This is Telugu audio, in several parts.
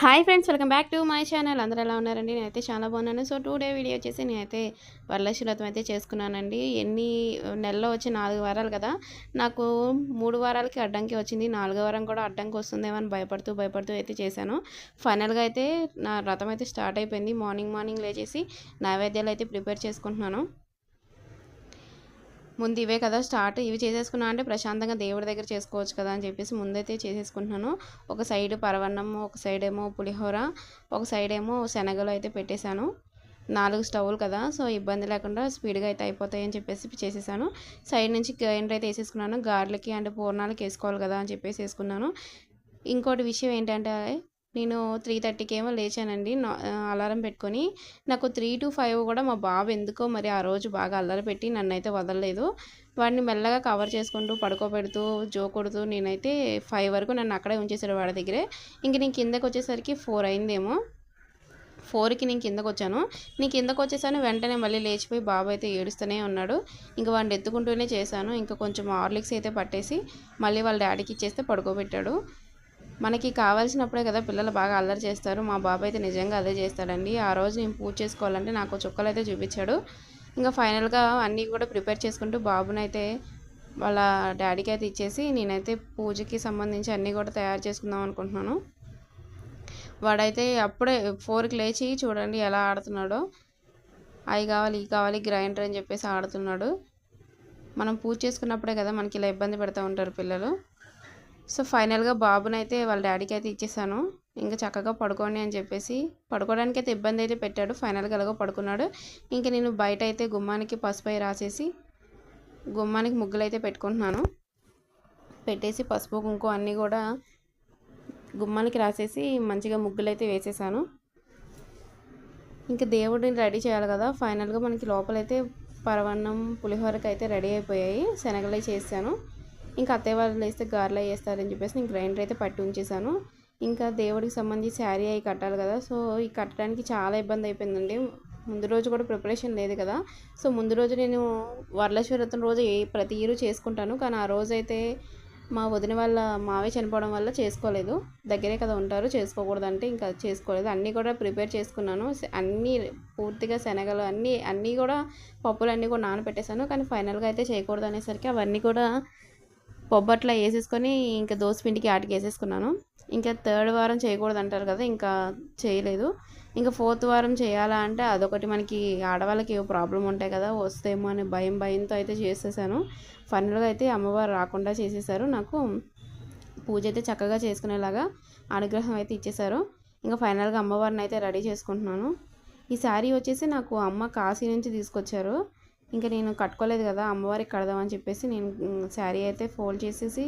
Hi friends welcome back to my channel. అందరూ ఎలా ఉన్నారండి? నేనైతే చాలా బాగున్నాను. సో టూ డే వీడియో వచ్చేసి నేనైతే వరలక్ష్మి వ్రతం అయితే చేసుకున్నానండి. ఎన్ని నెలలో వచ్చి నాలుగు వారాలు కదా. నాకు మూడు వారాలకి అడ్డంకి వచ్చింది. నాలుగో వారం కూడా అడ్డంకి వస్తుందేమో అని భయపడుతూ భయపడుతూ అయితే చేశాను. ఫైనల్గా అయితే నా వ్రతం అయితే స్టార్ట్ అయిపోయింది. మార్నింగ్ మార్నింగ్ లేచేసి నైవేద్యాలు అయితే ప్రిపేర్ చేసుకుంటున్నాను. ముందు ఇవే కదా స్టార్ట్. ఇవి చేసేసుకున్నా అంటే ప్రశాంతంగా దేవుడి దగ్గర చేసుకోవచ్చు కదా అని చెప్పేసి ముందైతే చేసేసుకుంటున్నాను. ఒక సైడ్ పరవన్నము ఒక సైడ్ ఏమో పులిహోర ఒక సైడ్ ఏమో శనగలు అయితే పెట్టేశాను. నాలుగు స్టవ్లు కదా సో ఇబ్బంది లేకుండా స్పీడ్గా అయితే అయిపోతాయి అని చెప్పేసి చేసేసాను. సైడ్ నుంచి గ్రైండర్ అయితే వేసేసుకున్నాను. గార్లకి అండ్ పూర్ణాలకి వేసుకోవాలి కదా అని చెప్పేసి వేసుకున్నాను. ఇంకోటి విషయం ఏంటంటే నేను త్రీ థర్టీకి ఏమో లేచానండి. అలారం పెట్టుకొని నాకు త్రీ టు ఫైవ్ కూడా మా బాబు ఎందుకో మరి ఆ రోజు బాగా అల్లరి పెట్టి నన్ను అయితే వదలలేదు. వాడిని మెల్లగా కవర్ చేసుకుంటూ పడుకోబెడుతూ జోకొడుతూ నేనైతే ఫైవ్ వరకు నన్ను అక్కడే ఉంచేసాడు వాడి దగ్గరే. ఇంక నేను కిందకు వచ్చేసరికి ఫోర్ అయిందేమో. ఫోర్కి నేను కిందకు వచ్చాను. నేను కిందకు వచ్చేసాను వెంటనే మళ్ళీ లేచిపోయి బాబు అయితే ఏడుస్తూనే ఉన్నాడు. ఇంకా వాడిని ఎత్తుకుంటూనే చేశాను. ఇంకా కొంచెం హార్లిక్స్ అయితే పట్టేసి మళ్ళీ వాళ్ళ డాడీకి ఇచ్చేస్తే పడుకోబెట్టాడు. మనకి కావాల్సినప్పుడే కదా పిల్లలు బాగా అల్లరి చేస్తారు. మా బాబు అయితే నిజంగా అదే చేస్తాడండి. ఆ రోజు నేను పూజ చేసుకోవాలంటే నాకు చుక్కలు అయితే చూపించాడు. ఇంకా ఫైనల్గా అన్నీ కూడా ప్రిపేర్ చేసుకుంటూ బాబునైతే వాళ్ళ డాడీకి అయితే ఇచ్చేసి నేనైతే పూజకి సంబంధించి అన్నీ కూడా తయారు చేసుకుందాం అనుకుంటున్నాను. వాడైతే అప్పుడే ఫోర్కి లేచి చూడండి ఎలా ఆడుతున్నాడో. అవి కావాలి ఇవి కావాలి గ్రైండర్ అని చెప్పేసి ఆడుతున్నాడు. మనం పూజ చేసుకున్నప్పుడే కదా మనకి ఇలా ఇబ్బంది పెడతా ఉంటారు పిల్లలు. సో ఫైనల్గా బాబునైతే వాళ్ళ డాడీకి అయితే ఇచ్చేసాను. ఇంకా చక్కగా పడుకోండి అని చెప్పేసి పడుకోవడానికి అయితే ఇబ్బంది అయితే పెట్టాడు. ఫైనల్గా ఎలాగో పడుకున్నాడు. ఇంకా నేను బయట అయితే గుమ్మానికి పసుపు రాసేసి గుమ్మానికి ముగ్గులు అయితే పెట్టుకుంటున్నాను. పెట్టేసి పసుపు కుంకుమ అన్నీ కూడా గుమ్మానికి రాసేసి మంచిగా ముగ్గులు అయితే వేసేసాను. ఇంకా దేవుడిని రెడీ చేయాలి కదా. ఫైనల్గా మనకి లోపలైతే పరవన్నం పులిహోరకి అయితే రెడీ అయిపోయాయి. శనగలే చేశాను ఇంకా అత్తయ్య వాళ్ళు వేస్తే గారెలు వేస్తారని చెప్పేసి నేను గ్రైండర్ అయితే పట్టి ఉంచేసాను ఇంకా దేవుడికి సంబంధించి శారీ అవి కట్టాలి కదా సో ఈ కట్టడానికి చాలా ఇబ్బంది అయిపోయిందండి. ముందు రోజు కూడా ప్రిపరేషన్ లేదు కదా సో ముందు రోజు నేను వరలక్ష్మి వ్రతం రోజు ఏ ప్రతి ఇయర్ చేసుకుంటాను. కానీ ఆ రోజు అయితే మా వదిన వాళ్ళ మావే చనిపోవడం వల్ల చేసుకోలేదు. దగ్గరే కదా ఉంటారు చేసుకోకూడదంటే ఇంకా చేసుకోలేదు. అన్నీ కూడా ప్రిపేర్ చేసుకున్నాను. అన్నీ పూర్తిగా శనగలు అన్నీ అన్నీ కూడా పప్పులు అన్నీ కూడా నానబెట్టేశాను. కానీ ఫైనల్గా అయితే చేయకూడదు అనేసరికి అవన్నీ కూడా బొబ్బట్లో వేసేసుకొని ఇంకా పిండికి ఆటికి వేసేసుకున్నాను. ఇంకా థర్డ్ వారం చేయకూడదు అంటారు కదా ఇంకా చేయలేదు. ఇంకా ఫోర్త్ వారం చేయాలా అంటే అదొకటి మనకి ఆడవాళ్ళకి ఏవో ప్రాబ్లం ఉంటాయి కదా వస్తేమో అని భయం భయంతో అయితే చేసేసాను. ఫైనల్గా అయితే అమ్మవారు రాకుండా చేసేసారు. నాకు పూజ అయితే చక్కగా చేసుకునేలాగా అనుగ్రహం అయితే ఇచ్చేసారు. ఇంకా ఫైనల్గా అమ్మవారిని అయితే రెడీ చేసుకుంటున్నాను. ఈ శారీ వచ్చేసి నాకు అమ్మ కాశీ నుంచి తీసుకొచ్చారు. ఇంకా నేను కట్టుకోలేదు కదా అమ్మవారికి కడదామని చెప్పేసి నేను శారీ అయితే ఫోల్డ్ చేసేసి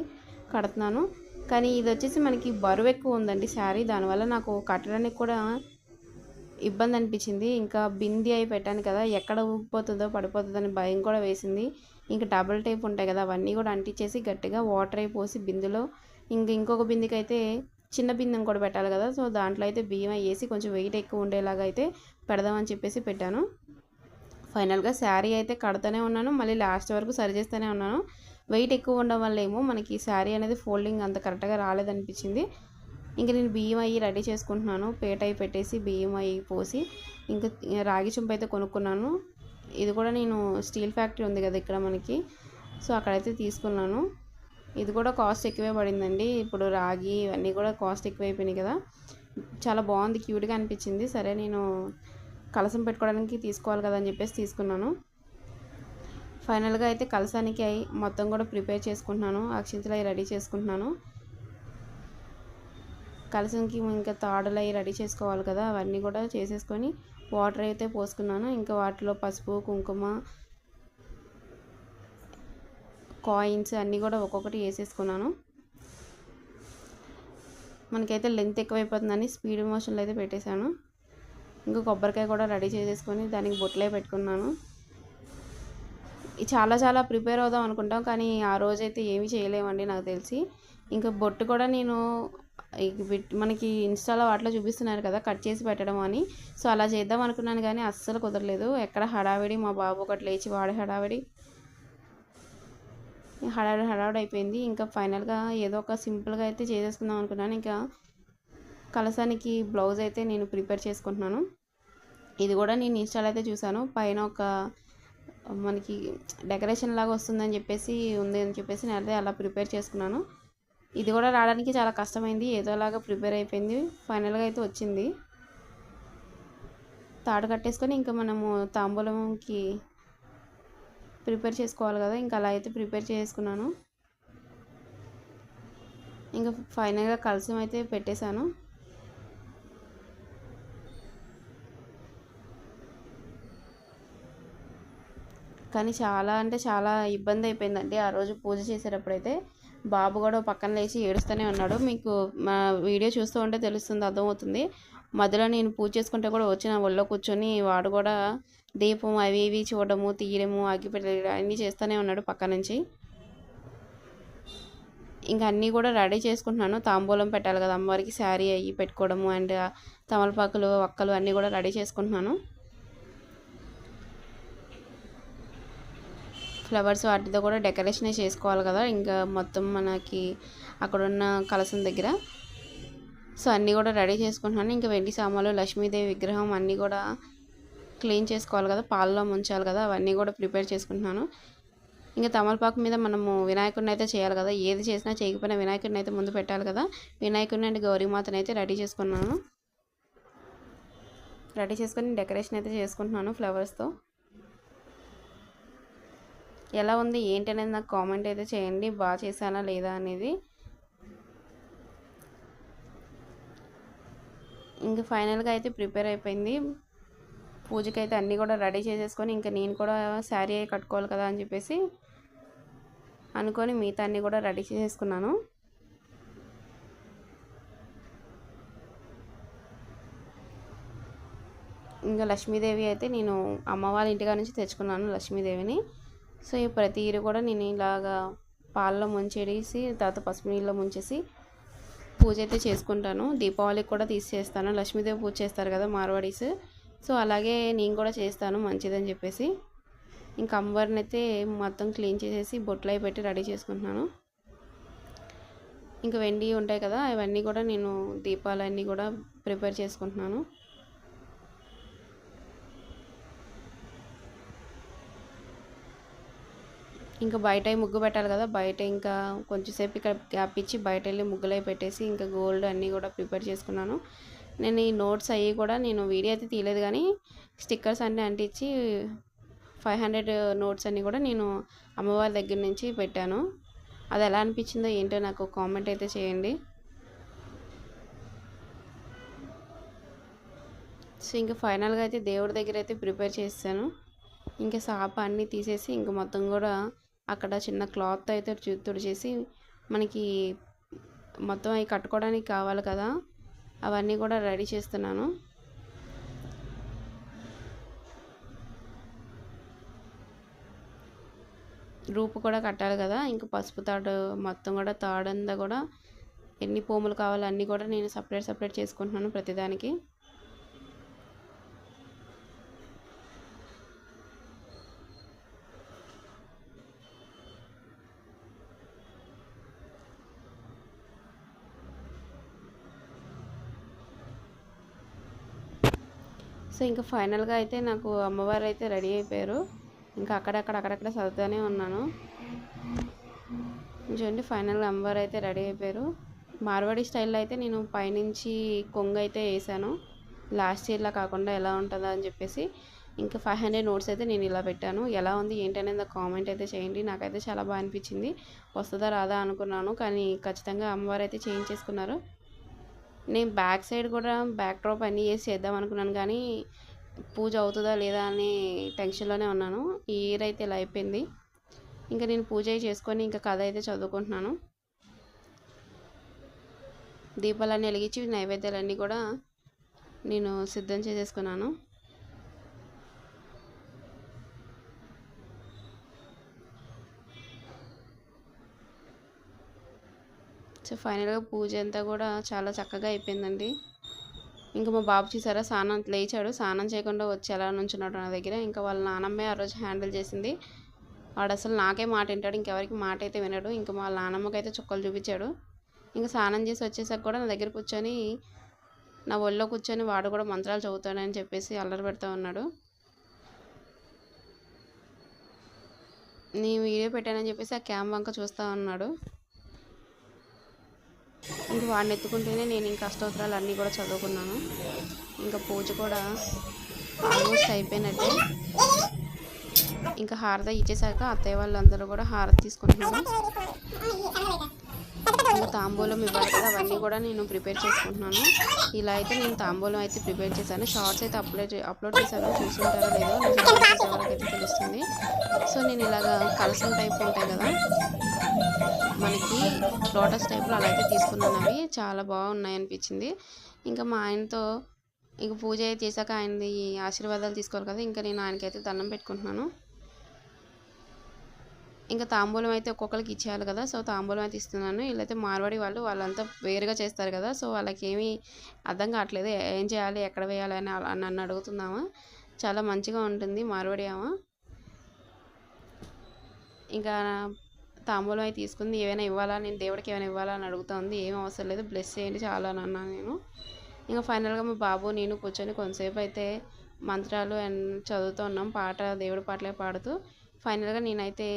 కడుతున్నాను. కానీ ఇది వచ్చేసి మనకి బరువు ఎక్కువ ఉందండి శారీ. దానివల్ల నాకు కట్టడానికి కూడా ఇబ్బంది అనిపించింది. ఇంకా బింది అయి పెట్టాను కదా ఎక్కడ ఊగిపోతుందో పడిపోతుందని భయం కూడా వేసింది. ఇంకా డబుల్ టైప్ ఉంటాయి కదా అవన్నీ కూడా అంటించేసి గట్టిగా వాటర్ అయిపోసి బిందులో ఇంకా ఇంకొక బిందికి అయితే చిన్న బిందెం కూడా పెట్టాలి కదా. సో దాంట్లో అయితే బియ్యం వేసి కొంచెం వెయిట్ ఎక్కువ ఉండేలాగా అయితే పెడదామని చెప్పేసి పెట్టాను. ఫైనల్గా శారీ అయితే కడుతూనే ఉన్నాను. మళ్ళీ లాస్ట్ వరకు సరి చేస్తూనే ఉన్నాను. వెయిట్ ఎక్కువ ఉండడం వల్ల ఏమో మనకి శారీ అనేది ఫోల్డింగ్ అంత కరెక్ట్గా రాలేదనిపించింది. ఇంకా నేను బియ్యం అయ్యి రెడీ చేసుకుంటున్నాను. పేట అయి పెట్టేసి బియ్యం అయ్యి పోసి ఇంకా రాగి చుంప అయితే కొనుక్కున్నాను. ఇది కూడా నేను స్టీల్ ఫ్యాక్టరీ ఉంది కదా ఇక్కడ మనకి. సో అక్కడైతే తీసుకున్నాను. ఇది కూడా కాస్ట్ ఎక్కువే పడిందండి. ఇప్పుడు రాగి ఇవన్నీ కూడా కాస్ట్ ఎక్కువైపోయినాయి కదా. చాలా బాగుంది క్యూట్గా అనిపించింది. సరే నేను కలసం పెట్టుకోవడానికి తీసుకోవాలి కదా అని చెప్పేసి తీసుకున్నాను. ఫైనల్గా అయితే కలసానికి అయి మొత్తం కూడా ప్రిపేర్ చేసుకుంటున్నాను. అక్షింతలు అవి రెడీ చేసుకుంటున్నాను. కలసంకి ఇంకా తాడులు అవి రెడీ చేసుకోవాలి కదా అవన్నీ కూడా చేసేసుకొని వాటర్ అయితే పోసుకున్నాను. ఇంకా వాటిలో పసుపు కుంకుమ కాయిన్స్ అన్నీ కూడా ఒక్కొక్కటి వేసేసుకున్నాను. మనకైతే లెంత్ ఎక్కువైపోతుందని స్పీడ్ మోషన్లో అయితే పెట్టేశాను. ఇంకా కొబ్బరికాయ కూడా రెడీ చేసేసుకొని దానికి బొట్లే పెట్టుకున్నాను. చాలా చాలా ప్రిపేర్ అవుదాం అనుకుంటాం కానీ ఆ రోజైతే ఏమీ చేయలేమండి నాకు తెలిసి. ఇంకా బొట్టు కూడా నేను మనకి ఇన్స్టాలో వాటిలో చూపిస్తున్నారు కదా కట్ చేసి పెట్టడం అని. సో అలా చేద్దాం అనుకున్నాను కానీ అస్సలు కుదరలేదు. ఎక్కడ హడావిడి మా బాబు ఒకటి లేచి వాడే హడావిడి. హడావిడి హడావిడి అయిపోయింది. ఇంకా ఫైనల్గా ఏదో ఒక సింపుల్గా అయితే చేసేసుకుందాం అనుకున్నాను. ఇంకా కలసానికి బ్లౌజ్ అయితే నేను ప్రిపేర్ చేసుకుంటున్నాను. ఇది కూడా నేను ఇన్స్టాలో అయితే చూశాను. పైన ఒక మనకి డెకరేషన్ లాగా వస్తుందని చెప్పేసి ఉంది అని చెప్పేసి నేను అదే అలా ప్రిపేర్ చేసుకున్నాను. ఇది కూడా రావడానికి చాలా కష్టమైంది. ఏదోలాగా ప్రిపేర్ అయిపోయింది. ఫైనల్గా అయితే వచ్చింది. తాడు కట్టేసుకొని ఇంకా మనము తాంబూలంకి ప్రిపేర్ చేసుకోవాలి కదా. ఇంకా అలా అయితే ప్రిపేర్ చేసుకున్నాను. ఇంకా ఫైనల్గా కలసం అయితే పెట్టేశాను. కానీ చాలా అంటే చాలా ఇబ్బంది అయిపోయిందండి ఆ రోజు పూజ చేసేటప్పుడైతే బాబు కూడా పక్కన లేచి ఏడుస్తూనే ఉన్నాడు. మీకు మా వీడియో చూస్తూ ఉంటే తెలుస్తుంది అర్థమవుతుంది. మధ్యలో నేను పూజ చేసుకుంటే కూడా వచ్చిన ఒళ్ళో కూర్చొని వాడు కూడా దీపం అవి ఇవి చూడడము తీయడము అగ్గిపెట్టడం అన్నీ చేస్తూనే ఉన్నాడు పక్క నుంచి ఇంకా అన్నీ కూడా రెడీ చేసుకుంటున్నాను. తాంబూలం పెట్టాలి కదా అమ్మవారికి శారీ అవి పెట్టుకోవడము అండ్ తమలపాకులు ఒక్కలు అన్నీ కూడా రెడీ చేసుకుంటున్నాను. ఫ్లవర్స్ వాటితో కూడా డెకరేషన్ చేసుకోవాలి కదా. ఇంకా మొత్తం మనకి అక్కడున్న కలసం దగ్గర. సో అన్నీ కూడా రెడీ చేసుకుంటున్నాను. ఇంకా వెండి సామాన్లు లక్ష్మీదేవి విగ్రహం అన్నీ కూడా క్లీన్ చేసుకోవాలి కదా. పాలలో ముంచాలి కదా. అవన్నీ కూడా ప్రిపేర్ చేసుకుంటున్నాను. ఇంకా తమలపాకు మీద మనము వినాయకుడిని అయితే చేయాలి కదా. ఏది చేసినా చేయకపోయినా వినాయకుడిని అయితే ముందు పెట్టాలి కదా. వినాయకుడిని అండ్ గౌరీమాతని అయితే రెడీ చేసుకున్నాను. రెడీ చేసుకొని డెకరేషన్ అయితే చేసుకుంటున్నాను ఫ్లవర్స్తో. ఎలా ఉంది ఏంటి అనేది నాకు కామెంట్ అయితే చేయండి. బాగా చేశానా లేదా అనేది. ఇంకా ఫైనల్గా అయితే ప్రిపేర్ అయిపోయింది. పూజకైతే అన్నీ కూడా రెడీ చేసేసుకొని ఇంకా నేను కూడా శారీ అయి కట్టుకోవాలి కదా అని చెప్పేసి అనుకొని మిగతా అన్నీ కూడా రెడీ చేసేసుకున్నాను. ఇంకా లక్ష్మీదేవి అయితే నేను అమ్మ వాళ్ళ ఇంటికాడ నుంచి తెచ్చుకున్నాను లక్ష్మీదేవిని. సో ఈ ప్రతి ఇయర్ కూడా నేను ఇలాగా పాలలో ముంచేసి తర్వాత పసుపు నీళ్ళలో ముంచేసి పూజ అయితే చేసుకుంటాను. దీపావళికి కూడా తీసేస్తాను. లక్ష్మీదేవి పూజ చేస్తారు కదా మార్వాడీస్. సో అలాగే నేను కూడా చేస్తాను మంచిదని చెప్పేసి. ఇంకా అమ్మవారిని అయితే మొత్తం క్లీన్ చేసేసి బొట్లు అవి పెట్టి రెడీ చేసుకుంటున్నాను. ఇంకా వెండి ఉంటాయి కదా అవన్నీ కూడా నేను దీపాలన్నీ కూడా ప్రిపేర్ చేసుకుంటున్నాను. ఇంకా బయట ముగ్గు పెట్టాలి కదా బయట ఇంకా కొంచెంసేపు ఇక్కడ గ్యాప్ ఇచ్చి బయట వెళ్ళి ముగ్గులై పెట్టేసి ఇంకా గోల్డ్ అన్నీ కూడా ప్రిపేర్ చేసుకున్నాను. నేను ఈ నోట్స్ అవి కూడా నేను వీడియో అయితే తీయలేదు కానీ స్టిక్కర్స్ అన్నీ అంటించి ఫైవ్ హండ్రెడ్ నోట్స్ అన్నీ కూడా నేను అమ్మవారి దగ్గర నుంచి పెట్టాను. అది ఎలా అనిపించిందో ఏంటో నాకు కామెంట్ అయితే చేయండి. సో ఇంకా ఫైనల్గా అయితే దేవుడి దగ్గర అయితే ప్రిపేర్ చేస్తాను. ఇంకా సాప అన్నీ తీసేసి ఇంకా మొత్తం కూడా అక్కడ చిన్న క్లాత్ అయితే తుడిచేసి మనకి మొత్తం అవి కట్టుకోవడానికి కావాలి కదా. అవన్నీ కూడా రెడీ చేస్తున్నాను. రూపు కూడా కట్టాలి కదా. ఇంకా పసుపు తాడు మొత్తం కూడా తాడంతా కూడా ఎన్ని పోములు కావాలో అన్నీ కూడా నేను సపరేట్ సపరేట్ చేసుకుంటున్నాను ప్రతిదానికి. సో ఇంకా ఫైనల్గా అయితే నాకు అమ్మవారు అయితే రెడీ అయిపోయారు. ఇంకా అక్కడక్కడ అక్కడక్కడ చదువుతూనే ఉన్నాను. చూడండి ఫైనల్గా అమ్మవారు అయితే రెడీ అయిపోయారు. మార్వాడి స్టైల్లో అయితే నేను పైనుంచి కొంగు అయితే వేసాను. లాస్ట్ ఇయర్లా కాకుండా ఎలా ఉంటుందా అని చెప్పేసి ఇంకా ఫైవ్ హండ్రెడ్ నోట్స్ అయితే నేను ఇలా పెట్టాను. ఎలా ఉంది ఏంటనేది కామెంట్ అయితే చేయండి. నాకైతే చాలా బాగా అనిపించింది. వస్తుందా రాదా అనుకున్నాను. కానీ ఖచ్చితంగా అమ్మవారు అయితే చేయించేసుకున్నారు నేను బ్యాక్ సైడ్ కూడా బ్యాక్ డ్రాప్ అన్నీ చేసి చేద్దాం అనుకున్నాను కానీ పూజ అవుతుందా లేదా అనే టెన్షన్లోనే ఉన్నాను. ఈ ఇయర్ అయితే ఇలా అయిపోయింది. ఇంకా నేను పూజ చేసుకొని ఇంకా కథ అయితే చదువుకుంటున్నాను. దీపాలన్నీ వెలిగించి నైవేద్యాలన్నీ కూడా నేను సిద్ధం చేసేసుకున్నాను. సో ఫైనల్గా పూజ అంతా కూడా చాలా చక్కగా అయిపోయిందండి. ఇంకా మా బాబు చూసారా స్నానం లేచాడు. స్నానం చేయకుండా వచ్చి ఎలా నుంచున్నాడు నా దగ్గర. ఇంకా వాళ్ళ నానమ్మే ఆ రోజు హ్యాండిల్ చేసింది. వాడు అసలు నాకే మాట వింటాడు ఇంకెవరికి మాట అయితే వినడు. ఇంకా వాళ్ళ నానమ్మకి అయితే చుక్కలు చూపించాడు. ఇంకా స్నానం చేసి వచ్చేసరికి కూడా నా దగ్గర కూర్చొని నా ఒళ్ళో కూర్చొని వాడు కూడా మంత్రాలు చదువుతాడని చెప్పేసి అల్లరి పెడతా ఉన్నాడు. నేను వీడియో పెట్టానని చెప్పేసి ఆ క్యామ్ వంక చూస్తూ ఉన్నాడు. ఇంక వాడిని ఎత్తుకుంటేనే నేను ఇంకా అష్టోత్తరాలు అన్నీ కూడా చదువుకున్నాను. ఇంకా పూజ కూడా ఆల్మోస్ట్ అయిపోయినట్టే. ఇంకా హారతి ఇచ్చేసాక అత్తయ్య వాళ్ళందరూ కూడా హారతి తీసుకుంటున్నారు. తాంబూలం ఇవ్వాలి కదా అవన్నీ కూడా నేను ప్రిపేర్ చేసుకుంటున్నాను. ఇలా అయితే నేను తాంబూలం అయితే ప్రిపేర్ చేశాను. షార్ట్స్ అయితే అప్లోడ్ అప్లోడ్ చేశాను. చూసుకుంటారో లేదో ఎవరికైతే తెలుస్తుంది. సో నేను ఇలాగా కలసం టైప్ ఉంటాయి కదా మనకి లోటస్ టైప్లో అలా అయితే తీసుకున్నాను అవి. చాలా బాగున్నాయి అనిపించింది. ఇంకా మా ఆయనతో ఇంక పూజ అయితే చేశాక ఆయనది ఆశీర్వాదాలు తీసుకోవాలి కదా ఇంకా నేను ఆయనకైతే దండం పెట్టుకుంటున్నాను. ఇంకా తాంబూలం అయితే ఒక్కొక్కరికి ఇచ్చేయాలి కదా. సో తాంబూలం అయితే ఇస్తున్నాను. వీళ్ళైతే మార్వాడి వాళ్ళు వాళ్ళంతా వేరుగా చేస్తారు కదా. సో వాళ్ళకి ఏమీ అర్థం కావట్లేదు. ఏం చేయాలి ఎక్కడ వేయాలి అని నన్ను అడుగుతున్నామా చాలా మంచిగా ఉంటుంది మార్వాడి ఆమె ఇంకా తాంబూలం అయితే తీసుకుంది. ఏమైనా ఇవ్వాలా? నేను దేవుడికి ఏమైనా ఇవ్వాలా అని అడుగుతుంది. ఏం అవసరం లేదు. బ్లెస్ చేయండి చాలా అని అన్నాను నేను. ఇంకా ఫైనల్గా మా బాబు నేను కూర్చొని కొంతసేపు అయితే మంత్రాలు అండ్ చదువుతూ ఉన్నాం. పాట దేవుడి పాటలే పాడుతూ ఫైనల్గా నేనైతే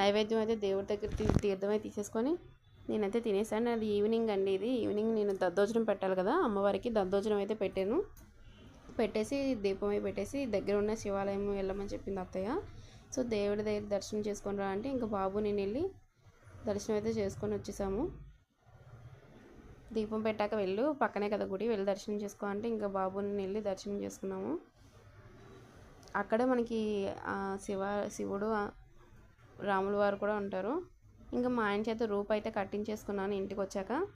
నైవేద్యం అయితే దేవుడి దగ్గర తీర్థం అయితే తీసేసుకొని నేనైతే తినేసాను. అది ఈవినింగ్ అండి ఇది. ఈవినింగ్ నేను దద్దోజనం పెట్టాలి కదా. అమ్మవారికి దద్దోజనం అయితే పెట్టాను. పెట్టేసి దీపం అయి పెట్టేసి దగ్గర ఉన్న శివాలయం వెళ్ళమని చెప్పింది అత్తయ్య. సో దేవుడి దగ్గర దర్శనం చేసుకొని రా అంటే ఇంకా బాబు నేను వెళ్ళి దర్శనం అయితే చేసుకొని వచ్చేసాము. దీపం పెట్టాక వెళ్ళు. పక్కనే కదా గుడి. వెళ్ళి దర్శనం చేసుకో అంటే ఇంకా బాబుని వెళ్ళి దర్శనం చేసుకున్నాము. అక్కడే మనకి శివ శివుడు రాముల వారు కూడా ఉంటారు. ఇంకా మా ఆయన చేత రూప్ అయితే కట్టించేసుకున్నాను ఇంటికి వచ్చాక